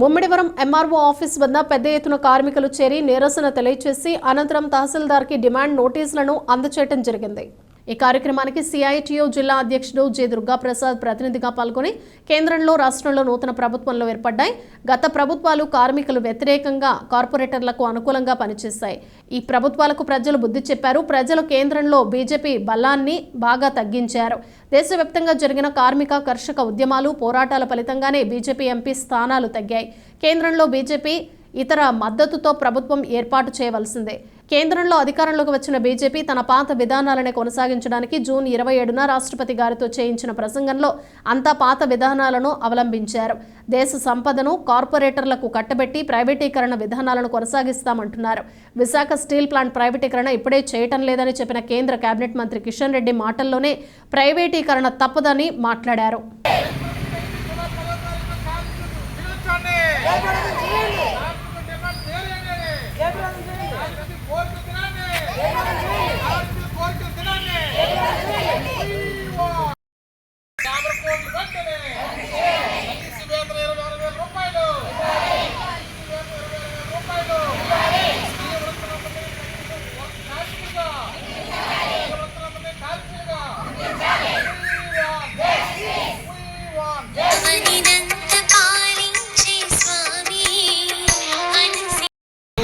Mummidivaram MRO office వద్ద పెద్ద ఎత్తున కార్మికులు చేరి నిరసన తెలియజేసి అనంతరం తహసీల్దార్కి డిమాండ్ నోటీసులను అందచేయడం జరిగింది. ఈ కార్యక్రమానికి సిఐటియు జిల్లా అధ్యక్షుడు జె దుర్గాప్రసాద్ ప్రతినిధిగా పాల్గొని కేంద్రంలో రాష్ట్రంలో నూతన ప్రభుత్వంలో ఏర్పడ్డాయి. గత ప్రభుత్వాలు కార్మికులు వ్యతిరేకంగా కార్పొరేటర్లకు అనుకూలంగా పనిచేశాయి. ఈ ప్రభుత్వాలకు ప్రజలు బుద్ధి చెప్పారు. ప్రజలు కేంద్రంలో బీజేపీ బలాన్ని బాగా తగ్గించారు. దేశవ్యాప్తంగా జరిగిన కార్మిక కర్షక ఉద్యమాలు పోరాటాల ఫలితంగానే బీజేపీ ఎంపీ స్థానాలు తగ్గాయి. కేంద్రంలో బీజేపీ ఇతర మద్దతుతో ప్రభుత్వం ఏర్పాటు చేయవలసిందే. కేంద్రంలో అధికారంలోకి వచ్చిన బీజేపీ తన పాత విధానాలనే కొనసాగించడానికి జూన్ ఇరవై ఏడున రాష్ట్రపతి గారితో చేయించిన ప్రసంగంలో అంతా పాత విధానాలను అవలంబించారు. దేశ సంపదను కార్పొరేటర్లకు కట్టబెట్టి ప్రైవేటీకరణ విధానాలను కొనసాగిస్తామంటున్నారు. విశాఖ స్టీల్ ప్లాంట్ ప్రైవేటీకరణ ఇప్పుడే చేయటం లేదని చెప్పిన కేంద్ర కేబినెట్ మంత్రి కిషన్ రెడ్డి మాటల్లోనే ప్రైవేటీకరణ తప్పదని మాట్లాడారు.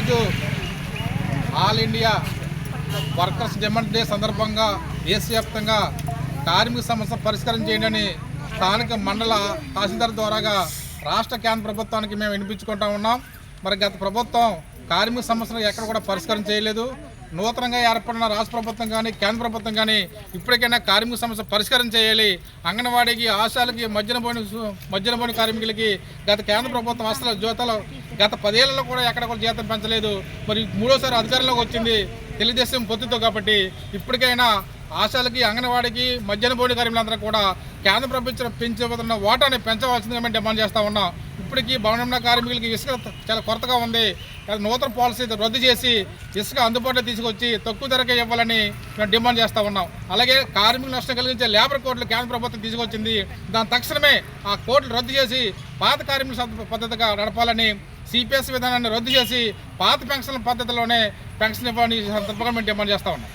ఈరోజు all India workers demand day సందర్భంగా దేశవ్యాప్తంగా కార్మిక సమస్య పరిష్కారం చేయండి స్థానిక మండల తహసీల్దార్ ద్వారాగా రాష్ట్ర కేంద్ర ప్రభుత్వానికి మేము వినిపించుకుంటా ఉన్నాం. మరి గత ప్రభుత్వం కార్మిక సమస్యలు ఎక్కడ కూడా పరిష్కారం చేయలేదు. నూతనంగా ఏర్పడిన రాష్ట్ర ప్రభుత్వం కానీ కేంద్ర ప్రభుత్వం కానీ ఇప్పటికైనా కార్మిక సమస్య పరిష్కారం చేయాలి. అంగన్వాడీకి ఆశాలకి మధ్యన పోని మధ్యన పోని కార్మికులకి గత కేంద్ర ప్రభుత్వం అసలు జీతాలు గత పదేళ్ళలో కూడా ఎక్కడ కూడా జీతం పెంచలేదు. మరి మూడోసారి అధికారంలోకి వచ్చింది తెలుగుదేశం పొత్తుతో కాబట్టి ఇప్పటికైనా ఆశాలకి అంగన్వాడికి మధ్యాహ్న బోర్డు కార్మికులందరూ కూడా కేంద్ర ప్రభుత్వం పెంచబోతున్న వాటాని పెంచవలసిందిగా మేము డిమాండ్ చేస్తూ ఉన్నాం. ఇప్పటికీ భవనంలో కార్మికులకి ఇసుక చాలా కొరతగా ఉంది. నూతన పాలసీ రద్దు చేసి ఇసుక అందుబాటులో తీసుకొచ్చి తక్కువ ధరకే ఇవ్వాలని మేము డిమాండ్ చేస్తూ ఉన్నాం. అలాగే కార్మికులు నష్టం కలిగించే లేబర్ కోర్టులు కేంద్ర ప్రభుత్వం తీసుకొచ్చింది. దాని తక్షణమే ఆ కోర్టులు రద్దు చేసి పాత కార్మికుల పద్ధతిగా నడపాలని సిపిఎస్ విధానాన్ని రద్దు చేసి పాత పెన్షన్ పద్ధతిలోనే పెన్షన్ ఇవ్వాలని సందర్భంగా మేము డిమాండ్ చేస్తా ఉన్నాం.